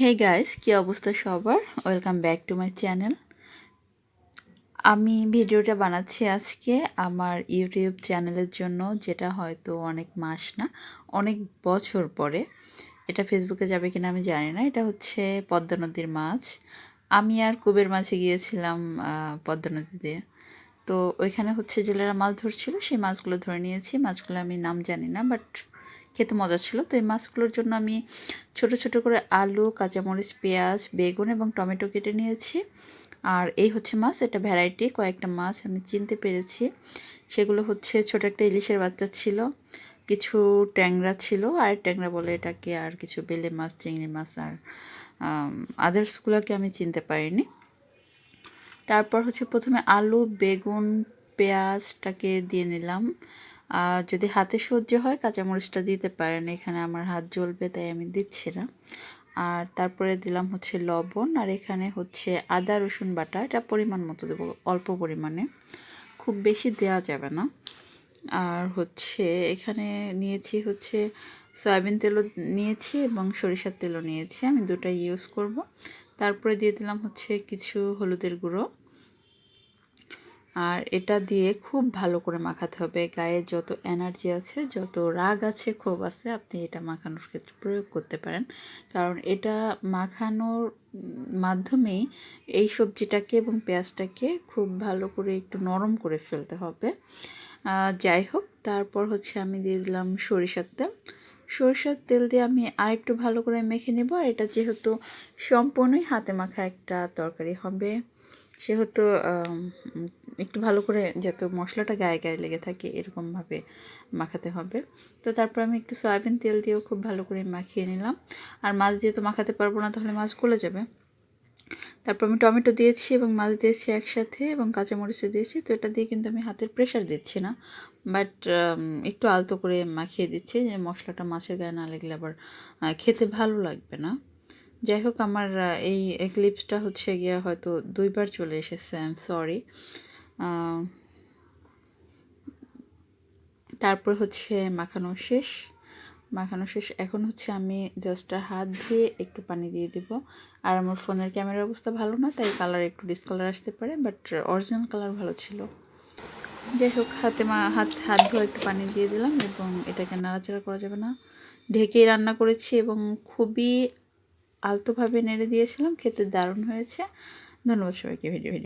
Hey guys কী অবস্থা সবার? Welcome back to my channel আমি ভিডিওটা বানাচ্ছি আজকে আমার ইউটিউব চ্যানেলের জন্য, যেটা হয়তো অনেক মাস না, অনেক বছর পরে। এটা ফেসবুকে যাবে কিনা আমি জানি না, এটা হচ্ছে পদ্মা নদীর মাছ। আমি আর কুবের মাছে গিয়েছিলাম পদ্মা নদীতে। তো ওইখানে হচ্ছে জেলেরা মাছ ধরছিল, সেই মাছগুলো ধরে নিয়েছি। মাছগুলো আমি নাম জানি না বাট খেতে মজা ছিল। তো এই মাছগুলোর জন্য আমি ছোট ছোট করে আলু, কাঁচামরিচ, পেঁয়াজ, বেগুন এবং টমেটো কেটে নিয়েছি। আর এই হচ্ছে মাছ, এটা ভ্যারাইটি, কয়েকটা মাছ আমি চিনতে পেরেছি। সেগুলো হচ্ছে ছোট একটা ইলিশের বাচ্চা ছিল, কিছু ট্যাংরা ছিল, আর ট্যাংরা বলে এটাকে আর কিছু বেলে মাছ, চিংড়ি মাছ, আর আদার্সগুলোকে আমি চিনতে পারিনি। তারপর হচ্ছে প্রথমে আলু, বেগুন, পেঁয়াজটাকে দিয়ে নিলাম। আর যদি হাতে সহ্য হয়, কাঁচামরিচটা দিতে পারেন। এখানে আমার হাত জ্বলবে, তাই আমি দিচ্ছি না। আর তারপরে দিলাম হচ্ছে লবণ, আর এখানে হচ্ছে আদা, রসুন বাটা। এটা পরিমাণ মতো দেবো, অল্প পরিমাণে। খুব বেশি দেওয়া যাবে না। আর হচ্ছে এখানে নিয়েছি হচ্ছে সয়াবিন তেলও নিয়েছি এবং সরিষার তেলও নিয়েছি। আমি দুটাই ইউজ করব। তারপরে দিয়ে দিলাম হচ্ছে কিছু হলুদের গুঁড়ো। আর এটা দিয়ে খুব ভালো করে মাখাতে হবে। গায়ে যত এনার্জি আছে, যত রাগ আছে, ক্ষোভ আছে, আপনি এটা মাখানোর ক্ষেত্রে প্রয়োগ করতে পারেন। কারণ এটা মাখানোর মাধ্যমেই এই সবজিটাকে এবং পেঁয়াজটাকে খুব ভালো করে একটু নরম করে ফেলতে হবে। যাই হোক, তারপর হচ্ছে আমি দিয়ে দিলাম সরিষার তেল। সরিষার তেল দিয়ে আমি আরেকটু ভালো করে মেখে নেব। আর এটা যেহেতু সম্পূর্ণই হাতে মাখা একটা তরকারি হবে, সেহেতু একটু ভালো করে যাতে মশলাটা গায়ে গায়ে লেগে থাকে এরকমভাবে মাখাতে হবে। তো তারপর আমি একটু সয়াবিন তেল দিয়েও খুব ভালো করে মাখিয়ে নিলাম। আর মাছ দিয়ে তো মাখাতে পারব না, তাহলে মাছ গলে যাবে। তারপর আমি টমেটো দিয়েছি এবং মাছ দিয়েছি একসাথে এবং কাঁচামরিচও দিয়েছি। তো এটা দিয়ে কিন্তু আমি হাতের প্রেশার দিচ্ছি না। বাট একটু আলতো করে মাখিয়ে দিচ্ছি যে মশলাটা মাছের গায়ে না লাগলে আবার খেতে ভালো লাগবে না। যাই হোক, আমার এই ক্লিপসটা হচ্ছে গিয়া হয়তো দুইবার চলে এসেছে আই এম সরি তারপর হচ্ছে মাখানো শেষ। মাখানো শেষ। এখন হচ্ছে আমি জাস্ট হাত ধুয়ে একটু পানি দিয়ে দিব। আর আমার ফোনের ক্যামেরার অবস্থা ভালো না, তাই কালার একটু ডিসকালার আসতে পারে বাট অরিজিনাল কালার ভালো ছিল। যাই হোক, হাতে মা, হাত হাত ধোয়া একটু পানি দিয়ে দিলাম এবং এটাকে নাড়াচাড়া করা যাবে না। ঢেকেই রান্না করেছি এবং খুবই আলতোভাবে নেড়ে দিয়েছিলাম, খেতে দারুণ হয়েছে। ধন্যবাদ সবাইকে, ভিডিও ভিডিও।